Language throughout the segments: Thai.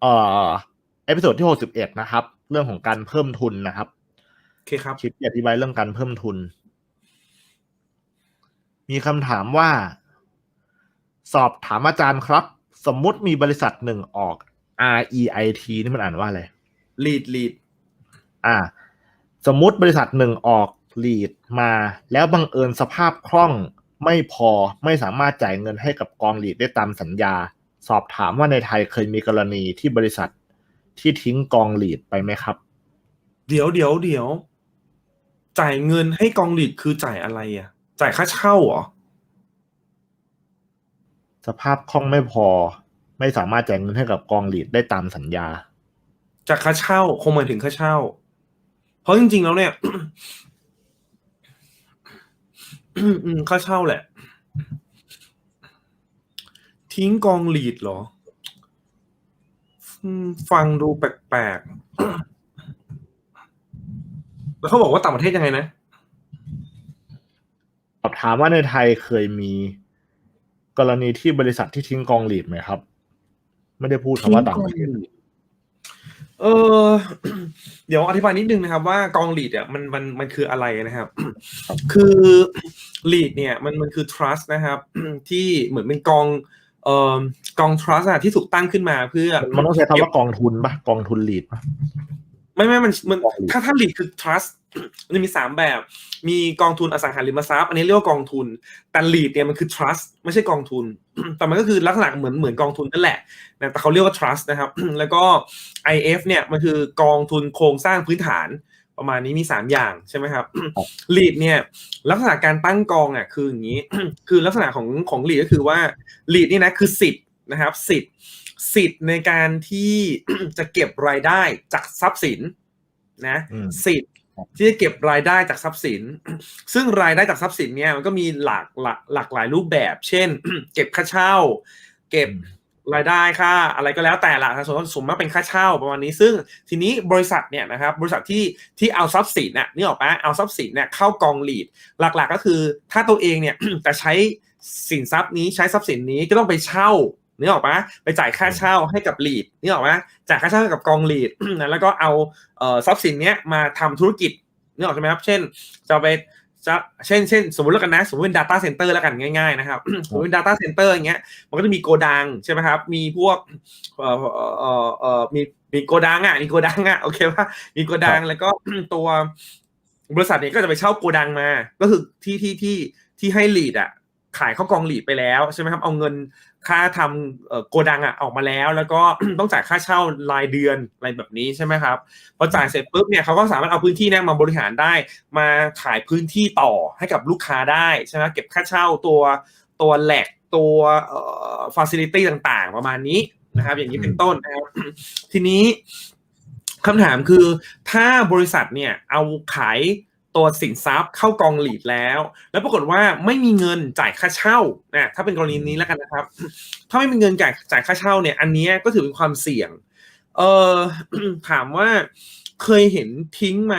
เอ่อเอพิโซดที่หกสิบเอ็ดนะครับ เรื่องของการเพิ่มทุนนะครับโอเคครับ คลิปที่อธิบายเรื่องการเพิ่มทุน มีคำถามว่า สอบถามอาจารย์ครับ สมมุติมีบริษัทหนึ่งออก R E I T นี่มันอ่านว่าอะไร lead lead อ่า สมมุติบริษัทหนึ่งออกลีดมา แล้วบังเอิญสภาพคล่องไม่พอไม่สามารถจ่ายเงินให้กับกองลีดได้ตามสัญญา สอบถามว่าในไทยเคยมีกรณีที่บริษัทที่ทิ้งกองลีดไปไหมครับ เดี๋ยวเดี๋ยวเดี๋ยว จ่ายเงินให้กองลีดคือจ่ายอะไรอะ จ่ายค่าเช่าเหรอ สภาพคล่องไม่พอ ไม่สามารถจ่ายเงินให้กับกองลีดได้ตามสัญญา จากค่าเช่าคงหมายถึงค่าเช่า เพราะจริงๆแล้วเนี่ยอืมค่าเช่าแหละ ทิ้งกองลีดเหรออืมฟังดูแปลกๆ แล้วเขาบอกว่าต่างประเทศยังไงนะสอบถามว่าในไทยเคยมีกรณีที่บริษัทที่ทิ้งกองลีดไหมครับ ไม่ได้พูดคำว่าต่างประเทศเออเดี๋ยวอธิบายนิดนึงนะครับว่ากองลีดอะมันมันมันคืออะไรนะครับ คือลีดเนี่ยมันมันคือ trust นะครับ ที่เหมือนเป็นกองเอ่อ กอง trust อะที่ถูกตั้งขึ้นมาเพื่อ มันต้องใช้คำว่ากองทุนปะกองทุนลีดปะไม่ไม่มันมันกอง lead ถ้าถ้า lead คือ trust มันจะมีสามแบบ มีกองทุนอสังหาริมทรัพย์อันนี้เรียกว่ากองทุน แต่ lead เนี่ยมันคือ trust ไม่ใช่กองทุน แต่มันก็คือลักษณะเหมือนเหมือนกองทุนนั่นแหละนะแต่เขาเรียกว่า trust นะครับ แล้วก็ IF เนี่ยมันคือกองทุนโครงสร้างพื้นฐาน ประมาณนี้มีสามอย่างใช่ไหมครับ lead เนี่ยลักษณะการตั้งกองอะคืออย่างนี้คือลักษณะของของ lead ก็คือว่า lead นี่นะคือสิทธิ์นะครับสิทธิ์สิทธิ์ในการที่จะเก็บรายได้จากทรัพย์สินนะอืมสิทธิ์ที่จะเก็บรายได้จากทรัพย์สิน ซึ่งรายได้จากทรัพย์สินเนี่ยมันก็มีหลากหลากหลากหลายรูปแบบ เช่น เก็บค่าเช่า เก็บ รายได้ค่าอะไรก็แล้วแต่ละส่วนสมมติเป็นค่าเช่าประมาณนี้ ซึ่งทีนี้บริษัทเนี่ยนะครับบริษัทที่ที่เอาทรัพย์สินน่ะนี่ออกปะเอาทรัพย์สินเนี่ยเข้ากองลีดหลักๆ ก็คือ ถ้าตัวเองเนี่ยจะใช้สินทรัพย์นี้ใช้ทรัพย์สินนี้ก็ต้องไปเช่านึกออกปะไปจ่ายค่าเช่าให้กับลีดนึกออกปะจ่ายค่าเช่าให้กับกองลีดนะแล้วก็เอาทรัพย์สินเนี้ยมาทำธุรกิจนึกออกใช่ไหมครับเช่น จะไป จะเช่นเช่นสมมติแล้วกันนะ สมมติเป็น Data Center แล้วกันง่ายๆนะครับสมมติเป็น Data Center อย่างเงี้ยมันก็จะมีโกดังใช่ไหมครับ มีพวกเอ่อเอ่อเอ่อเอ่อมีมีโกดังอะมีโกดังอะโอเคป่ะมีโกดังแล้วก็ตัวบริษัทเนี่ยก็จะไปเช่าโกดังมา ก็คือที่ที่ที่ที่ให้ลีดอะ ขายเข้ากองลีดไปแล้วใช่ไหมครับเอาเงินค่าทำเอ่อโกดังอะออกมาแล้ว แล้วก็ต้องจ่ายค่าเช่ารายเดือนอะไรแบบนี้ใช่ไหมครับพอจ่ายเสร็จปุ๊บเนี่ยเขาก็สามารถเอาพื้นที่เนี้มาบริหารได้ มาขายพื้นที่ต่อให้กับลูกค้าได้ใช่ไหมเก็บค่าเช่าตัวตัวแหลกตัวเอ่อฟาซิลิตี้ต่างๆ ประมาณนี้นะครับ อย่างนี้เป็นต้นนะครับทีนี้คำถามคือถ้าบริษัทเนี่ยเอาขาย ตัวสินทรัพย์เข้ากองหลีดแล้ว แล้วปรากฏว่าไม่มีเงินจ่ายค่าเช่านะถ้าเป็นกรณีนี้แล้วกันนะครับ ถ้าไม่มีเงินจ่ายจ่ายค่าเช่าเนี่ย อันนี้ก็ถือเป็นความเสี่ยง เออถามว่าเคยเห็นทิ้งไหม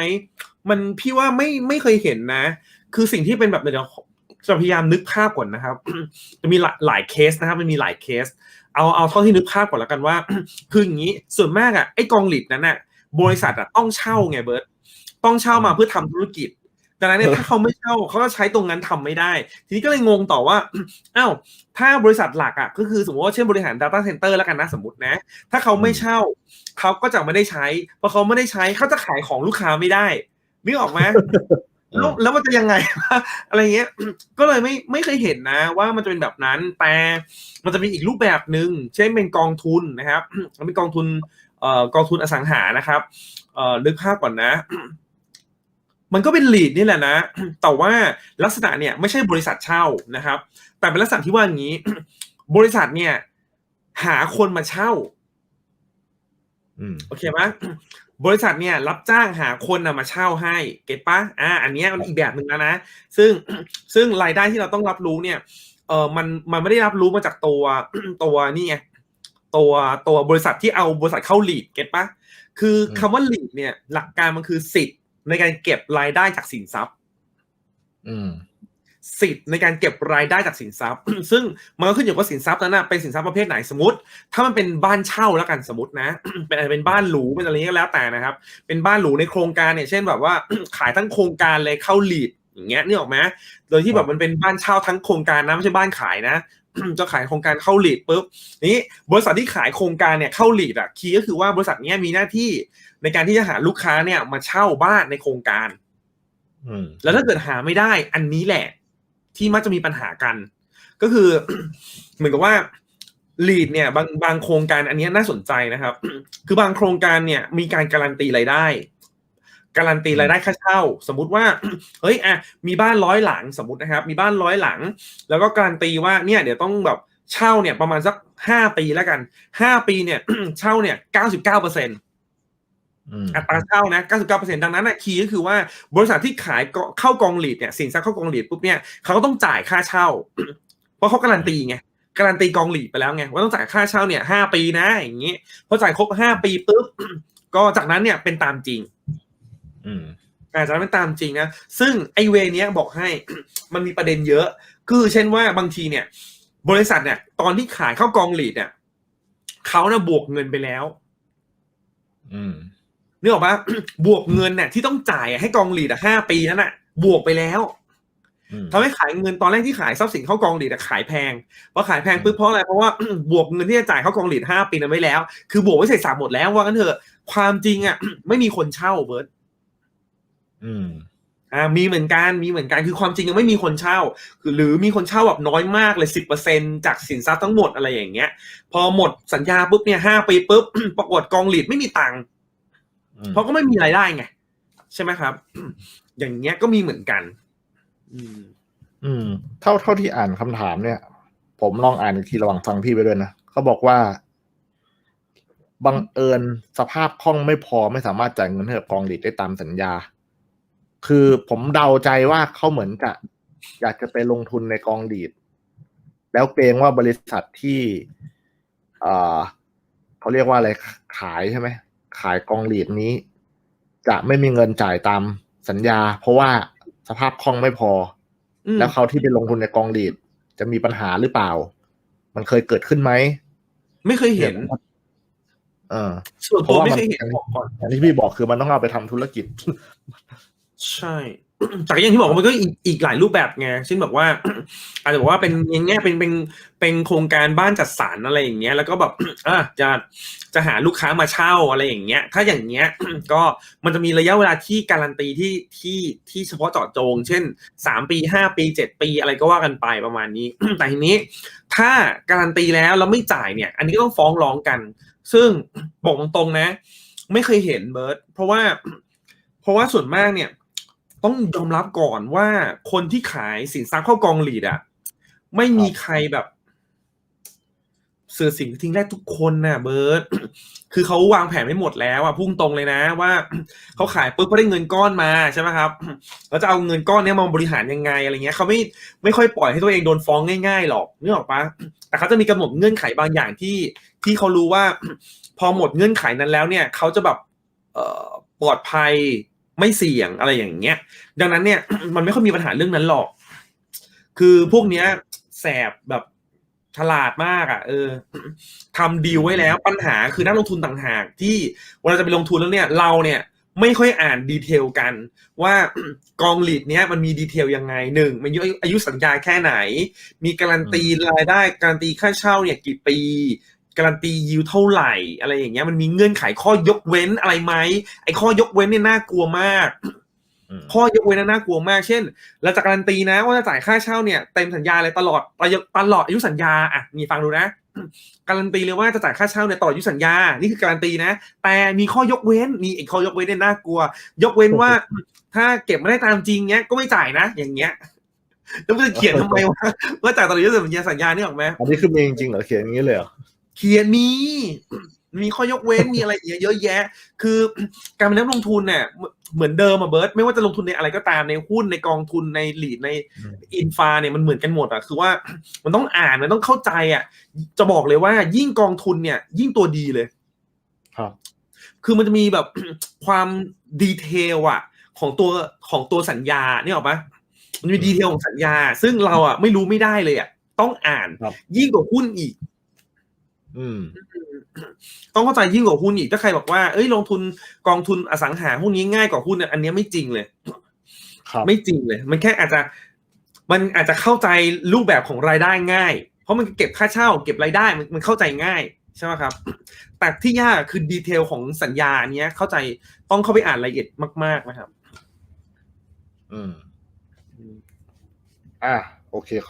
มันพี่ว่าไม่ไม่เคยเห็นนะ คือสิ่งที่เป็นแบบเดี๋ยวจะพยายามนึกภาพก่อนนะครับ จะมีหลายหลายเคสนะครับ มันมีหลายเคส เอาเอาเท่าที่นึกภาพก่อนแล้วกันว่า คืออย่างนี้ ส่วนมากอะไอ้กองหลีดนั้นอะบริษัทอะต้องเช่าไงเบิร์ต ต้องเช่ามาเพื่อทำธุรกิจ ดังนั้นเนี่ยถ้าเขาไม่เช่าเขาก็ใช้ตรงนั้นทำไม่ได้ ทีนี้ก็เลยงงต่อว่าอ้าวถ้าบริษัทหลักอะก็คือสมมติว่าเช่นบริหาร Data Center แล้วกันนะสมมตินะ ถ้าเขาไม่เช่าเขาก็จะไม่ได้ใช้พอเขาไม่ได้ใช้เขาจะขายของลูกค้าไม่ได้นึกออกไหมแล้วแล้วมันจะยังไง อะไรเงี้ย ก็เลยไม่ไม่เคยเห็นนะ ว่ามันจะเป็นแบบนั้น แต่มันจะมีอีกรูปแบบหนึ่งเช่นเป็นกองทุนนะครับมันเป็นกองทุนเอ่อกองทุนอสังหานะครับเอ่อนึกภาพก่อนนะ มันก็เป็นลีดนี่แหละนะ แต่ว่าลักษณะเนี่ยไม่ใช่บริษัทเช่านะครับ แต่เป็นลักษณะที่ว่าอย่างนี้ บริษัทเนี่ย หาคนมาเช่าอืมโอเคไหมบริษัทเนี่ย รับจ้างหาคนนะมาเช่าให้ เก็ตปะอ่า อันเนี้ยมันอีกแบบหนึ่งแล้วนะ ซึ่งซึ่งรายได้ที่เราต้องรับรู้เนี่ย เออมันมันไม่ได้รับรู้มาจากตัวตัวนี่ไงตัวตัวบริษัทที่เอาบริษัทเข้าลีดเก็ตปะคืออมคำว่าลีดเนี่ย หลักการมันคือสิทธิ์ ในการเก็บรายได้จากสินทรัพย์อืมสิทธิ์ในการเก็บรายได้จากสินทรัพย์ ซึ่งมันก็ขึ้นอยู่กับว่าสินทรัพย์นั้นนะเป็นสินทรัพย์ประเภทไหนสมมติ ถ้ามันเป็นบ้านเช่าแล้วกันสมมตินะ เป็นอะไรเป็นบ้านหรูเป็นอะไรก็แล้วแต่นะครับ เป็นบ้านหรูในโครงการเนี่ยเช่นแบบว่าขายทั้งโครงการเลยเข้าลีดอย่างเงี้ยนี่ออกไหมโดยที่แบบมันเป็นบ้านเช่าทั้งโครงการนะไม่ใช่บ้านขายนะ จะขายโครงการเข้าลีดปุ๊บนี้บริษัทที่ขายโครงการเนี่ยเข้าลีดอะคีย์ก็คือว่าบริษัทเนี้ยมีหน้าที่ในการที่จะหาลูกค้าเนี่ยมาเช่าบ้านในโครงการอืมแล้วถ้าเกิดหาไม่ได้อันนี้แหละ ที่มักจะมีปัญหากัน ก็คือ เหมือนกับว่าลีดเนี่ยบางบางโครงการอันนี้น่าสนใจนะครับ คือบางโครงการเนี่ยมีการการันตีรายได้ การันตีรายได้ค่าเช่า สมมุติว่าเฮ้ยอะมีบ้านร้อยหลังสมมตินะครับ มีบ้านร้อยหลัง แล้วก็การันตีว่าเนี่ยเดี๋ยวต้องแบบเช่าเนี่ยประมาณสักห้าปีแล้วกันห้าปีเนี่ยเช่าเนี่ยเก้าสิบเก้าเปอร์เซ็นต์อืมอัตราเช่านะ 99%ดังนั้นนะคีย์ก็คือว่าบริษัทที่ขายก็เข้ากองหลีดเนี่ยสินทรัพย์เข้ากองหลีดปุ๊บเนี่ยเขาก็ต้องจ่ายค่าเช่า เพราะเขาการันตีไงการันตีกองหลีดไปแล้วไงว่าต้องจ่ายค่าเช่าเนี่ยห้าปีนะอย่างนี้พอจ่ายครบห้าปีปุ๊บก็จากนั้นเนี่ยเป็นตามจริง อืมอาจจะเป็นตามจริงนะ ซึ่งไอเวเนี้ยบอกให้ มันมีประเด็นเยอะ คือเช่นว่าบางทีเนี่ย บริษัทเนี่ย ตอนที่ขายเข้ากองหลีดเนี่ยเขาเนี่ยบวกเงินไปแล้ว อืมนึกออกปะบวกเงินเนี่ยที่ต้องจ่ายให้กองหลีดอะห้าปีนั้นน่ะ บวกไปแล้วอืมทำให้ขายเงินตอนแรกที่ขายทรัพย์สินเข้ากองหลีดอะขายแพงพอขายแพงปุ๊บเพราะอะไรเพราะว่าบวกเงินที่จะจ่ายเข้ากองหลีดห้าปีนั้นไว้แล้ว คือบวกไว้เสร็จสับหมดแล้วว่ากันเถอะความจริงอะไม่มีคนเช่าเบิร์ต อืมอ่ามีเหมือนกันมีเหมือนกันคือความจริงยังไม่มีคนเช่า คือหรือมีคนเช่าแบบน้อยมากเลยสิบเปอร์เซ็นจากสินทรัพย์ทั้งหมดอะไรอย่างเงี้ย พอหมดสัญญาปุ๊บเนี่ยห้าปีปุ๊บ ปรากฏกองหลีดไม่มีตังค์อืมเพราะก็ไม่มีรายได้ไง ใช่ไหมครับ อย่างเงี้ยก็มีเหมือนกัน อืม อืม เท่าเท่าที่อ่านคำถามเนี่ย ผมลองอ่านอีกทีระหว่างฟังพี่ไปด้วยนะเขาบอกว่าบังเอิญสภาพคล่องไม่พอไม่สามารถจ่ายเงินให้กับกองหลีดได้ตามสัญญา คือผมเดาใจว่าเขาเหมือนกับอยากจะไปลงทุนในกองหลีด แล้วเกรงว่าบริษัทที่เอ่อเขาเรียกว่าอะไรขายใช่ไหม ขายกองหลีดนี้ จะไม่มีเงินจ่ายตามสัญญา เพราะว่าสภาพคล่องไม่พออืมแล้วเขาที่ไปลงทุนในกองหลีด จะมีปัญหาหรือเปล่า มันเคยเกิดขึ้นไหม ไม่เคยเห็นเออส่วนตัวไม่เคยเห็นเพราะว่ามันบอกก่อนอย่างที่พี่บอกคือมันต้องเอาไปทำธุรกิจ ใช่ แต่ก็อย่างที่บอกมันก็อีกอีกหลายรูปแบบไงเช่นแบบว่า อาจจะบอกว่าเป็นอย่างเงี้ยเป็นเป็นเป็นโครงการบ้านจัดสรรอะไรอย่างเงี้ย แล้วก็แบบอะจะจะหาลูกค้ามาเช่าอะไรอย่างเงี้ย ถ้าอย่างเงี้ย ก็มันจะมีระยะเวลาที่การันตีที่ที่ที่เฉพาะเจาะจง เช่นสามปีห้าปีเจ็ดปีอะไรก็ว่ากันไปประมาณนี้ แต่ทีนี้ ถ้าการันตีแล้วแล้วไม่จ่ายเนี่ย อันนี้ก็ต้องฟ้องร้องกัน ซึ่งบอกตรงๆนะ ไม่เคยเห็นเบิร์ตเพราะว่า เพราะว่าส่วนมากเนี่ย ต้องยอมรับก่อนว่าคนที่ขายสินทรัพย์เข้ากองหลีดอะไม่มีใครแบบเสือสิงทิ้งแรกทุกคนน่ะเบิร์ตคือเขาวางแผนไม่หมดแล้วอะพุ่งตรงเลยนะ ว่าเขาขายปุ๊บเขาได้เงินก้อนมาใช่ไหมครับแล้วจะเอาเงินก้อนนี้มาบริหารยังไงอะไรเงี้ยเขาไม่ไม่ค่อยปล่อยให้ตัวเองโดนฟ้องง่ายๆหรอกนึกออกปะแต่เขาจะมีกำหนดเงื่อนไขบางอย่างที่ที่เขารู้ว่า พอหมดเงื่อนไขนั้นแล้วเนี่ยเขาจะแบบเอ่อปลอดภัย ไม่เสี่ยงอะไรอย่างเงี้ย ดังนั้นเนี่ย มันไม่ค่อยมีปัญหาเรื่องนั้นหรอก คือพวกเนี้ยแสบแบบฉลาดมากอะ เออทำดีลไว้แล้วปัญหาคือนักลงทุนต่างหาก ที่เวลาจะไปลงทุนแล้วเนี่ย เราเนี่ยไม่ค่อยอ่านดีเทลกัน ว่ากองหลีดเนี้ยมันมีดีเทลยังไงหนึ่งมันอายุอายุสัญญาแค่ไหน มีการันตีรายได้การันตีค่าเช่าเนี่ยกี่ปี การันตียิวเท่าไหร่อะไรอย่างเงี้ยมันมีเงื่อนไขข้อยกเว้นอะไรไหมไอ้ข้อยกเว้นเนี่ยน่ากลัวมากอืมข้อยกเว้นน่ะน่ากลัวมาก เช่นเราจะการันตีนะ ว่าจะจ่ายค่าเช่าเนี่ยเต็มสัญญาเลยตลอดตลอดอายุสัญญาอะมีฟังดูนะ การันตีเลยว่าจะจ่ายค่าเช่าเนี่ยตลอดอายุสัญญา นี่คือการันตีนะ แต่มีข้อยกเว้นมีอีกข้อยกเว้นเนี่ยน่ากลัว ยกเว้นว่า ถ้าเก็บไม่ได้ตามจริงเนี้ยก็ไม่จ่ายนะ อย่างเงี้ยแล้วมันจะเขียนทำไมวะว่าจ่ายตลอดอายุสัญญาสัญญานี่ออกไหมอันนี้คือมีจริงๆเหรอเขียนอย่างนี้เลยเหรอ เขียนมี มีข้อยกเว้นมีอะไรอย่างเงี้ยเยอะแยะ คือการเป็นนักลงทุนเนี่ยเหมือนเหมือนเดิมอะเบิร์ตไม่ว่าจะลงทุนในอะไรก็ตามในหุ้นในกองทุนในหลีดในอืมอินฟาเนี่ยมันเหมือนกันหมดอะคือว่ามันต้องอ่านมันต้องเข้าใจอะจะบอกเลยว่ายิ่งกองทุนเนี่ย ยิ่งตัวดีเลย ครับ คือมันจะมีแบบความดีเทลอะของตัวของตัวสัญญาเนี่ยหรอกปะมันมีดีเทลของสัญญา ซึ่งเราอะไม่รู้ไม่ได้เลยอะต้องอ่านครับยิ่งกว่าหุ้นอีก อืม ต้องเข้าใจยิ่งกว่าหุ้นอีกถ้าใครบอกว่าเอ้ยลงทุนกองทุนอสังหาหุ้นนี้ง่ายกว่าหุ้นเนี่ยอันเนี้ยไม่จริงเลยครับไม่จริงเลย มันแค่อาจจะ มันอาจจะเข้าใจรูปแบบของรายได้ง่าย เพราะมันเก็บค่าเช่า เก็บรายได้มันมันเข้าใจง่ายใช่ไหมครับ แต่ที่ยากคือดีเทลของสัญญาเนี้ย เข้าใจต้องเข้าไปอ่านรายละเอียดมาก ๆนะครับ อืม อ่าโอเคขอบ